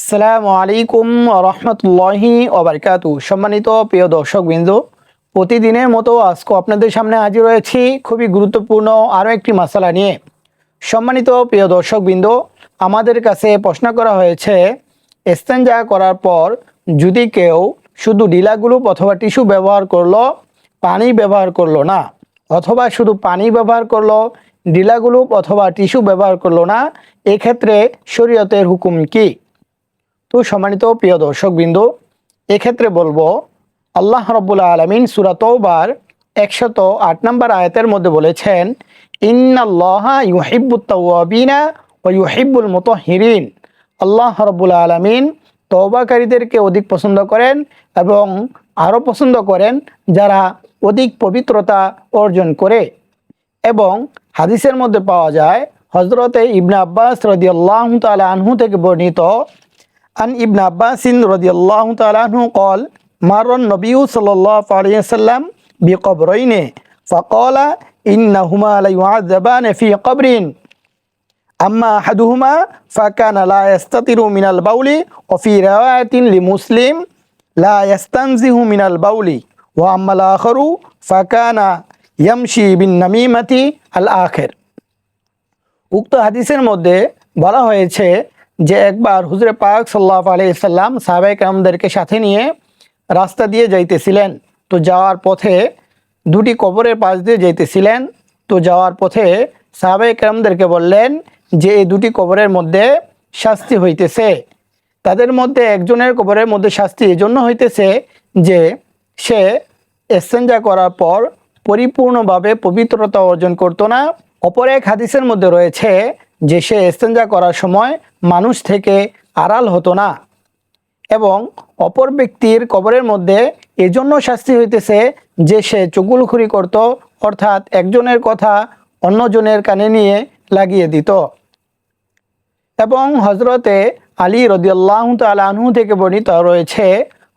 আসসালামু আলাইকুম রহমতুল্লাহি ওবরকাতু সম্মানিত প্রিয় দর্শক বিন্দু প্রতিদিনের মতো আজকে আপনাদের সামনে হাজির রয়েছি খুবই গুরুত্বপূর্ণ আরও একটি মশালা নিয়ে। সম্মানিত প্রিয় দর্শক বিন্দু আমাদের কাছে প্রশ্ন করা হয়েছে এস্তেঞ্জা করার পর যদি কেউ শুধু ডিলাগুলো অথবা টিস্যু ব্যবহার করল, পানি ব্যবহার করল না, অথবা শুধু পানি ব্যবহার করল ডিলাগুলো অথবা টিস্যু ব্যবহার করল না, এক্ষেত্রে শরীয়তের হুকুম কী? তো সম্মানিত প্রিয় দর্শক বিন্দু এক্ষেত্রে বলব, আল্লাহ রব্বুল আলমিন সুরাতবার একশত আট নম্বর আয়াতের মধ্যে বলেছেন, ইন্নাল্লাহ ইউহিবুত্তাবিনা ও ইউহিবুল মতো হিরিন আল্লাহ রব্বুল আলমিন তওবাকারীদেরকে অধিক পছন্দ করেন এবং আরও পছন্দ করেন যারা অধিক পবিত্রতা অর্জন করে। এবং হাদিসের মধ্যে পাওয়া যায় হজরতে ইবনে আব্বাস রদিয়াল্লাহ তালা আনহু থেকে বর্ণিত আন ইবন আব্বাসিন রদিয়াল্লাহ তালাহু কল মারন নবী সাল্লাহ আলিয়াল্লাম বি কবরইনে ফকলা ইন্নাহুমা আলাইহাদাবান ফি কবরিন। আম্মা হাদুহুমা ফাকান লা ইস্তাতিরু মিনাল বাউলি ও ফি রিওয়ায়াতিন লি মুসলিম লা ইস্তানজিহু মিনাল বাউলি। ওয়া আম্মাল আখরু ফাকানা ইয়ামশি বিন নামিমাতি আল আখের। উক্ত হাদিসের মধ্যে বলা হয়েছে যে একবার হুজরে পাক সাল্লাহ আলাইসাল্লাম সাহাবাই কামদেরকে সাথে নিয়ে রাস্তা দিয়ে যাইতেছিলেন। তো যাওয়ার পথে দুটি কবরের পাশ দিয়ে যাইতেছিলেন। তো যাওয়ার পথে সাহাবাই কামদেরকে বললেন যে, এই দুটি কবরের মধ্যে শাস্তি হইতেছে। তাদের মধ্যে একজনের কবরের মধ্যে শাস্তি এজন্য হইতেছে যে, সে এসেঞ্জা করার পর পরিপূর্ণভাবে পবিত্রতা অর্জন করতো না। অপর এক হাদিসের মধ্যে রয়েছে যে সে এস্তেঞ্জা করার সময় মানুষ থেকে আড়াল হতো না এবং অপর ব্যক্তির কবরের মধ্যে এজন্য শাস্তি হইতেছে যে সে চুগুলখুরি করত, অর্থাৎ একজনের কথা অন্যজনের কানে নিয়ে লাগিয়ে দিত। এবং হজরতে আলী রদিয়াল্লাহ তালাহু থেকে বর্ণিত রয়েছে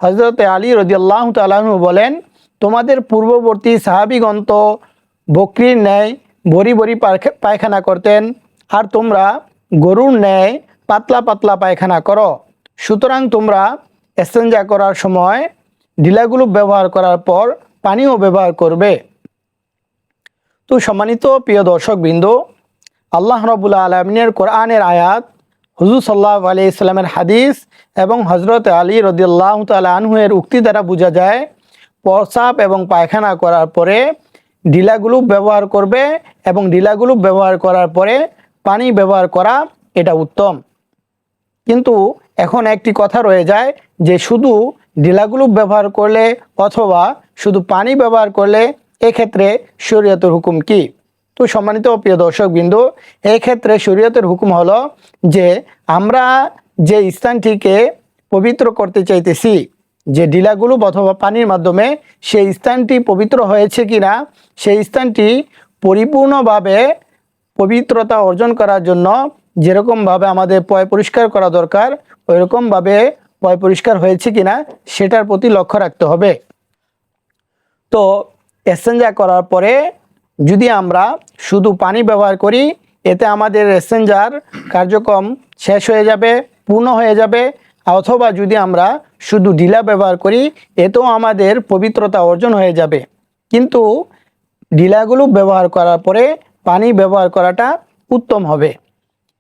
হজরতে আলী রদিয়াল্লাহ তালাহু বলেন, তোমাদের পূর্ববর্তী সাহাবিগণ তো বকরির ন্যায় বড়ি বড়ি পায়খানা করতেন আর তোমরা গরুর ন্যায় পাতলা পাতলা পায়খানা করো। সুতরাং তোমরা এসেঞ্জা করার সময় ঢিলাগুলো ব্যবহার করার পর পানিও ব্যবহার করবে। তো সম্মানিত প্রিয় দর্শক বিন্দু আল্লাহ রবুল্লা আলমিনের কোরআনের আয়াত, হুজুর সাল্লাহ আলি ইসলামের হাদিস এবং হজরত আলী রদিয়াল্লাহ তাল আনহুয়ের উক্তি দ্বারা বোঝা যায় প্রসাব এবং পায়খানা করার পরে ঢিলাগুলো ব্যবহার করবে এবং ঢিলাগুলো ব্যবহার করার পরে পানি ব্যবহার করা এটা উত্তম। কিন্তু এখন একটি কথা রয়ে যায় যে শুধু ঢিলাগুলো ব্যবহার করলে অথবা শুধু পানি ব্যবহার করলে এক্ষেত্রে শরীয়তের হুকুম কি? তো সম্মানিত প্রিয় দর্শক বিন্দু এক্ষেত্রে শরীয়তের হুকুম হলো যে আমরা যে স্থানটিকে পবিত্র করতে চাইতেছি, যে ডিলাগুলো অথবা পানির মাধ্যমে সেই স্থানটি পবিত্র হয়েছে কিনা, সেই স্থানটি পরিপূর্ণভাবে পবিত্রতা অর্জন করার জন্য যেরকমভাবে আমাদের পয় পরিষ্কার করা দরকার ওই রকমভাবে পয় পরিষ্কার হয়েছে কিনা সেটার প্রতি লক্ষ্য রাখতে হবে। তো এসেঞ্জা করার পরে যদি আমরা শুধু পানি ব্যবহার করি, এতে আমাদের এসেঞ্জার কার্যক্রম শেষ হয়ে যাবে, পূর্ণ হয়ে যাবে। অথবা যদি আমরা শুধু ঢিলা ব্যবহার করি, এতেও আমাদের পবিত্রতা অর্জন হয়ে যাবে। কিন্তু ঢিলাগুলো ব্যবহার করার পরে পানি ব্যবহার করাটা উত্তম হবে।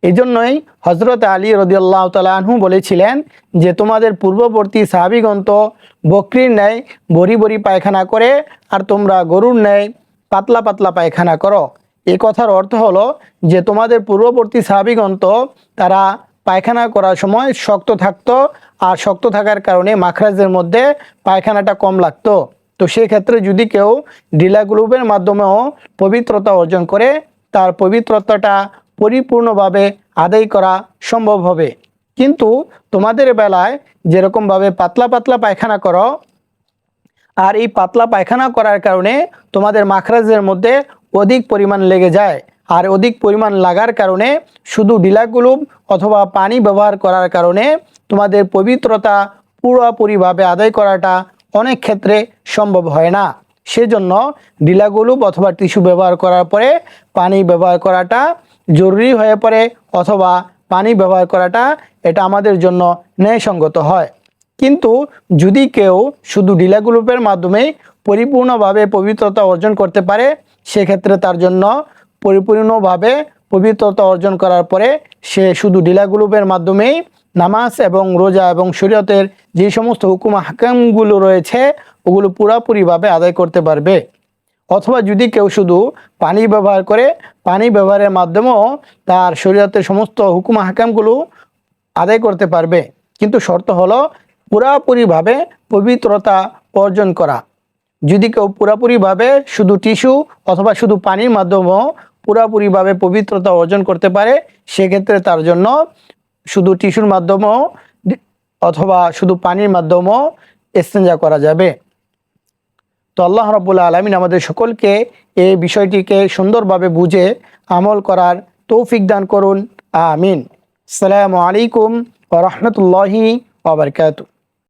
এই জন্যই হজরত আলী রদিয়াল্লাহ তালাহু বলেছিলেন যে, তোমাদের পূর্ববর্তী সাহাবিগন্ত বকরির ন্যায় বড়ি বড়ি পায়খানা করে আর তোমরা গরুর ন্যায় পাতলা পাতলা পায়খানা করো। এই কথার অর্থ হলো যে, তোমাদের পূর্ববর্তী সাহাবিগন্ত তারা পায়খানা করার সময় শক্ত থাকতো আর শক্ত থাকার কারণে মাখরাজের মধ্যে পায়খানাটা কম লাগতো। তো সেক্ষেত্রে যদি কেউ ডিলা গ্লুবের মাধ্যমেও পবিত্রতা অর্জন করে, তার পবিত্রতাটা পরিপূর্ণভাবে আদায় করা সম্ভব হবে। কিন্তু তোমাদের বেলায় যেরকমভাবে পাতলা পাতলা পায়খানা করো, আর এই পাতলা পায়খানা করার কারণে তোমাদের মাখরাজের মধ্যে অধিক পরিমাণ লেগে যায়। আর অধিক পরিমাণ লাগার কারণে শুধু ডিলাগুলো অথবা পানি ব্যবহার করার কারণে তোমাদের পবিত্রতা পুরোপুরিভাবে আদায় করাটা অনেক ক্ষেত্রে সম্ভব হয় না। সেজন্য ডিলাগুলুপ অথবা টিস্যু ব্যবহার করার পরে পানি ব্যবহার করাটা জরুরি হয়ে পড়ে অথবা পানি ব্যবহার করাটা এটা আমাদের জন্য ন্যায়সঙ্গত হয়। কিন্তু যদি কেউ শুধু ডিলা গ্রুপের মাধ্যমে পরিপূর্ণভাবে পবিত্রতা অর্জন করতে পারে, সেক্ষেত্রে তার জন্য পরিপূর্ণভাবে পবিত্রতা অর্জন করার পরে সে শুধু ডিলা গ্রুপের মাধ্যমেই নামাজ এবং রোজা এবং শরীয়তের যে সমস্ত হুকুম হাকামগুলো রয়েছে, ওগুলো পুরোপুরিভাবে আদায় করতে পারবে। অথবা যদি কেউ শুধু পানি ব্যবহার করে, পানি ব্যবহারের মাধ্যমেও তার শরীয়তের সমস্ত হুকুম হাকামগুলো আদায় করতে পারবে। কিন্তু শর্ত হলো পুরাপুরিভাবে পবিত্রতা অর্জন করা। যদি কেউ পুরাপুরিভাবে শুধু টিস্যু অথবা শুধু পানির মাধ্যমেও পুরাপুরিভাবে পবিত্রতা অর্জন করতে পারে, সেক্ষেত্রে তার জন্য শুধু টিস্যুর মাধ্যমেও অথবা শুধু পানির মাধ্যমেও এক্সচেঞ্জা করা যাবে। তো আল্লাহ রবুল্লা আলমিন আমাদের সকলকে এই বিষয়টিকে সুন্দরভাবে বুঝে আমল করার তৌফিক দান করুন। আমিন। আসসালামু আলাইকুম রহমতুল্লাহি ওবরকাতু